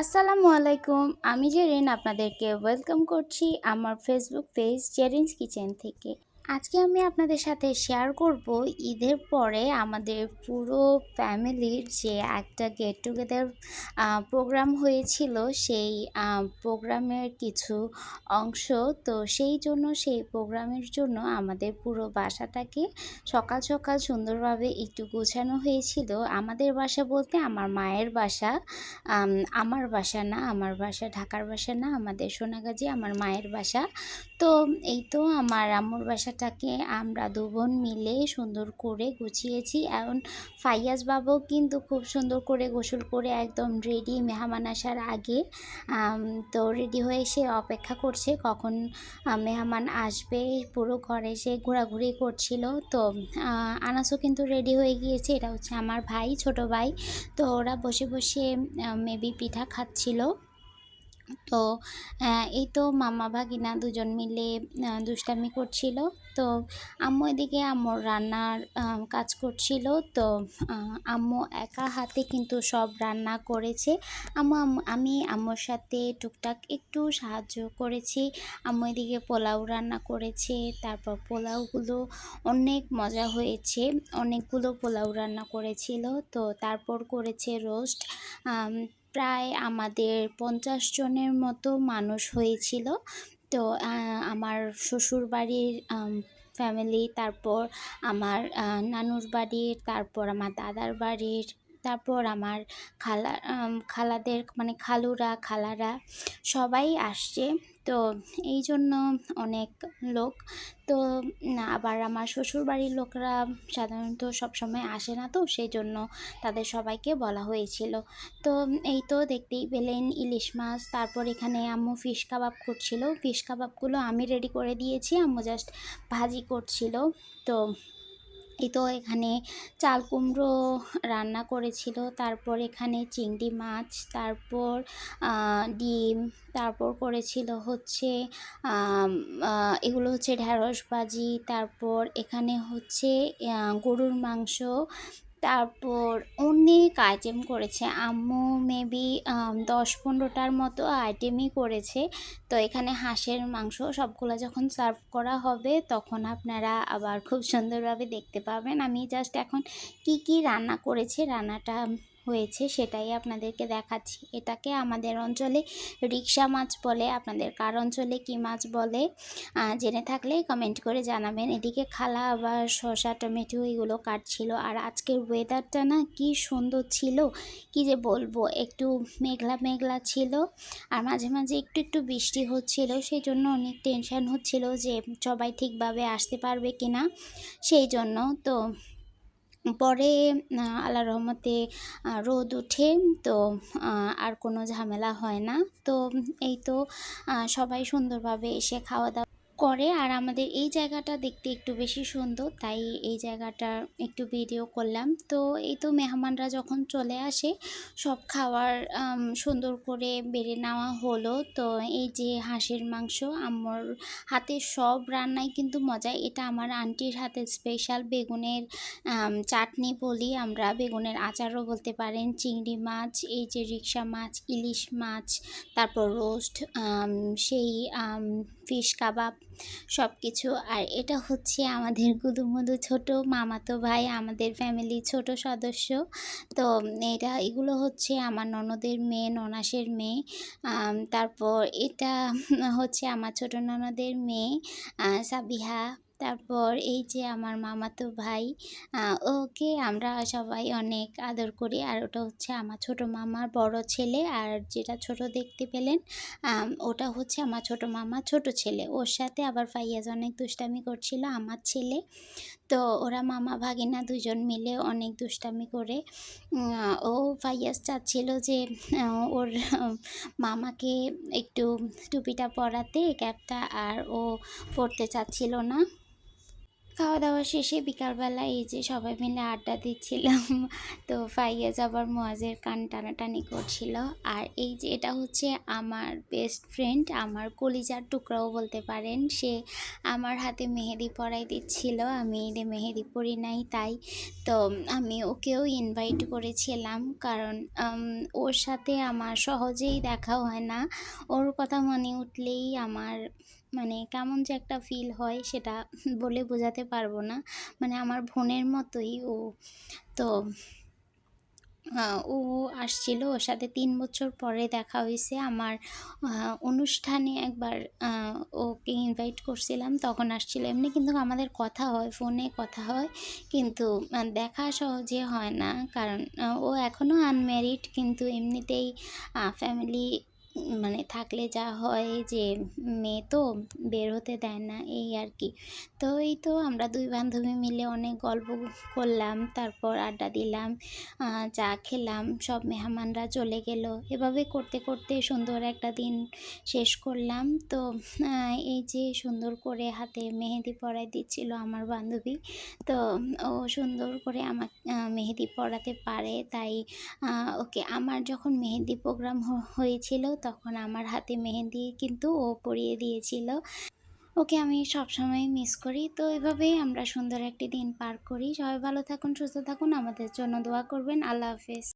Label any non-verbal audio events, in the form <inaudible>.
আসসালামু আলাইকুম। আমি জেরিন আপনাদেরকে ওয়েলকাম করছি আমার ফেসবুক পেজ জেরিনস কিচেন থেকে। আজকে আমি আপনাদের সাথে শেয়ার করব ঈদের পরে আমাদের পুরো ফ্যামিলির যে একটা গেট টুগেদার প্রোগ্রাম হয়েছিল সেই প্রোগ্রামের কিছু অংশ। তো সেই জন্য, সেই প্রোগ্রামের জন্য আমাদের পুরো বাসাটাকে সকাল সকাল সুন্দরভাবে একটু গোছানো হয়েছিল। আমাদের বাসা বলতে আমার মায়ের বাসা আমার বাসা না, আমার বাসা ঢাকার বাসা না, আমাদের সোনাগাজী আমার মায়ের বাসা। তো এই তো আমার আম্মুর বাসাটাকে আমরা দু বোন মিলে সুন্দর করে গুছিয়েছি। এখন ফাইয়াজ বাবুও কিন্তু খুব সুন্দর করে গোসল করে একদম রেডি মেহমান আসার আগে তো রেডি হয়ে সে অপেক্ষা করছে কখন মেহমান আসবে। পুরো ঘরে সে ঘোরাঘুরি করছিল। তো আনাসও কিন্তু রেডি হয়ে গিয়েছে। এটা হচ্ছে আমার ভাই, ছোট ভাই। তো ওরা বসে বসে মেবি পিঠা খাচ্ছিল। তো এই তো মামা ভাগিনা দুজন মিলে দুষ্টামি করছিল। তো আম্মু এদিকে আম্মুর রান্নার কাজ করছিল। তো আম্মু একা হাতে কিন্তু সব রান্না করেছে। আম্মু আমি আম্মুর সাথে টুকটাক একটু সাহায্য করেছি। আম্মু এদিকে পোলাও রান্না করেছে, তারপর পোলাওগুলো অনেক মজা হয়েছে। অনেকগুলো পোলাও রান্না করেছিল। তো, তারপর করেছে রোস্ট। প্রায় আমাদের পঞ্চাশ জনের মতো মানুষ হয়েছিল। তো আমার শ্বশুর বাড়ির ফ্যামিলি তারপর আমার নানুর বাড়ির, তারপর আমার দাদার বাড়ির তারপর আমার খালা খালাদের মানে খালুরা, খালারা সবাই আসছে। তো এই জন্য অনেক লোক। তো আবার আমার শ্বশুর বাড়ির লোকরা সাধারণত সবসময় আসে না তো, সেই জন্য তাদের সবাইকে বলা হয়েছিল। তো এই তো দেখতেই পেলেন ইলিশ মাছ। তারপর এখানে আম্মু ফিশ কাবাব করছিল। ফিশ কাবাবগুলো আমি রেডি করে দিয়েছি। আম্মু জাস্ট ভাজি করছিল। তো এই তো এখানে চাল কুমড়ো রান্না করেছিল। তারপর এখানে চিংড়ি মাছ, তারপর ডিম, তারপর করেছিল হচ্ছে এগুলো হচ্ছে ঢ্যাঁড়স ভাজি, তারপর এখানে হচ্ছে গরুর মাংস তারপর অনেক আইটেম করেছে। আম্মু মেবি দশ পনেরোটার মতো আইটেমই করেছে। তো এখানে হাঁসের মাংস সবগুলো যখন সার্ভ করা হবে, তখন আপনারা আবার খুব সুন্দরভাবে দেখতে পাবেন। আমি জাস্ট এখন কি কি রান্না করেছে, রান্নাটা হয়েছে সেটাই আপনাদেরকে দেখাচ্ছি। এটাকে আমাদের অঞ্চলে রিক্সা মাছ বলে, আপনাদের কার অঞ্চলে কি মাছ বলে জেনে থাকলে কমেন্ট করে জানাবেন। এদিকে খালা আবার শসা, টমেটো এগুলো কাটছিল। আর আজকের ওয়েদারটা না কি সুন্দর ছিল, কি যে বলব, একটু মেঘলা মেঘলা ছিল। আর মাঝে মাঝে একটু একটু বৃষ্টি হচ্ছিল সেই জন্য অনেক টেনশান হচ্ছিল যে সবাই ঠিকভাবে আসতে পারবে কিনা, সেই জন্য তো পরে আল্লাহ রহমতে রোদ উঠে তো আর কোনো ঝামেলা হয় না। তো, এই তো সবাই সুন্দরভাবে এসে খাওয়া দাওয়া করে। আর আমাদের এই জায়গাটা দেখতে একটু বেশি সুন্দর, তাই এই জায়গাটা একটু ভিডিও করলাম। তো এই তো মেহমানরা যখন চলে আসে, সব খাওয়ার সুন্দর করে বেড়ে নেওয়া হলো। তো এই যে হাঁসের মাংস, আমার হাতের সব রান্নাই কিন্তু মজা এটা আমার আন্টির হাতে স্পেশাল বেগুনের চাটনি বলি আমরা। বেগুনের আচারও বলতে পারেন, চিংড়ি মাছ, এই যে রিক্সা মাছ, ইলিশ মাছ, তারপর রোস্ট সেই ফিশ কাবাব সব কিছু আর এটা হচ্ছে আমাদের গুদুমুদু ছোট মামাতো ভাই, আমাদের ফ্যামিলি ছোট সদস্য। তো এটা, এগুলো হচ্ছে আমার ননদের মেয়ে, ননাসের মেয়ে। তারপর এটা হচ্ছে আমার ছোট ননদের মেয়ে সাবিহা। তারপর এই যে আমার মামাতো ভাই ওকে আমরা সবাই অনেক আদর করি। আর ওটা হচ্ছে আমার ছোট মামার বড় ছেলে। আর যেটা ছোট দেখতে পেলেন ওটা হচ্ছে আমার ছোট মামা ছোট ছেলে। ওর সাথে আবার ফাইয়াজ অনেক দুষ্টামি করছিল, আমার ছেলে। তো ওরা মামা ভাগিনা দুজন মিলে অনেক দুষ্টামি করে ও ফাইয়াজ চাচ্ছিল যে ওর মামাকে একটু টুপিটা পরাতে, ক্যাপটা, আর ও পরতে চাচ্ছিল না। খাওয়া দাওয়া শেষে বিকালবেলা এই যে সবাই মিলে আড্ডা দিচ্ছিলাম। <laughs> তো ফাইয়াজ আবার মোয়াজের কান টানাটানি করছিল। আর এই যে এটা হচ্ছে আমার বেস্ট ফ্রেন্ড আমার কলিজার টুকরাও বলতে পারেন। সে আমার হাতে মেহেদি পরাই দিচ্ছিল। আমি ঈদে মেহেদি পরি নাই তাই। তো আমি ওকেও ইনভাইট করেছিলাম কারণ ওর সাথে আমার সহজেই দেখা হয় না। ওর কথা মনে উঠলেই আমার মানে কেমন যে একটা ফিল হয় সেটা বলে বোঝাতে পারব না। মানে আমার বোনের মতোই ও। তো ও আসছিল ওর সাথে তিন বছর পরে দেখা হয়েছে। আমার অনুষ্ঠানে একবার ওকে ইনভাইট করছিলাম, তখন আসছিল। এমনি কিন্তু আমাদের কথা হয়, ফোনে কথা হয়, কিন্তু দেখা সহজে হয় না। কারণ ও এখনও আনম্যারিড কিন্তু এমনিতেই ফ্যামিলি মানে থাকলে যা হয় যে মেয়ে তো বের হতে দেয় না, এই আর কি। তো এই তো আমরা দুই বান্ধবী মিলে অনেক গল্প করলাম, তারপর আড্ডা দিলাম চা খেলাম, সব মেহমানরা চলে গেল। এভাবে করতে করতে সুন্দর একটা দিন শেষ করলাম। তো এই যে সুন্দর করে হাতে মেহেদি পরাই দিচ্ছিল আমার বান্ধবী, তো ও সুন্দর করে আমার মেহেদি পরাতে পারে। তাই ওকে, আমার যখন মেহেদি প্রোগ্রাম হয়েছিল তখন আমার হাতে মেহেন্দি কিন্তু ও পরিয়ে দিয়েছিল। ওকে আমি সবসময় মিস করি। তো এভাবেই আমরা সুন্দর একটি দিন পার করি। সবাই ভালো থাকুন, সুস্থ থাকুন। আমাদের জন্য দোয়া করবেন। আল্লাহ হাফেজ।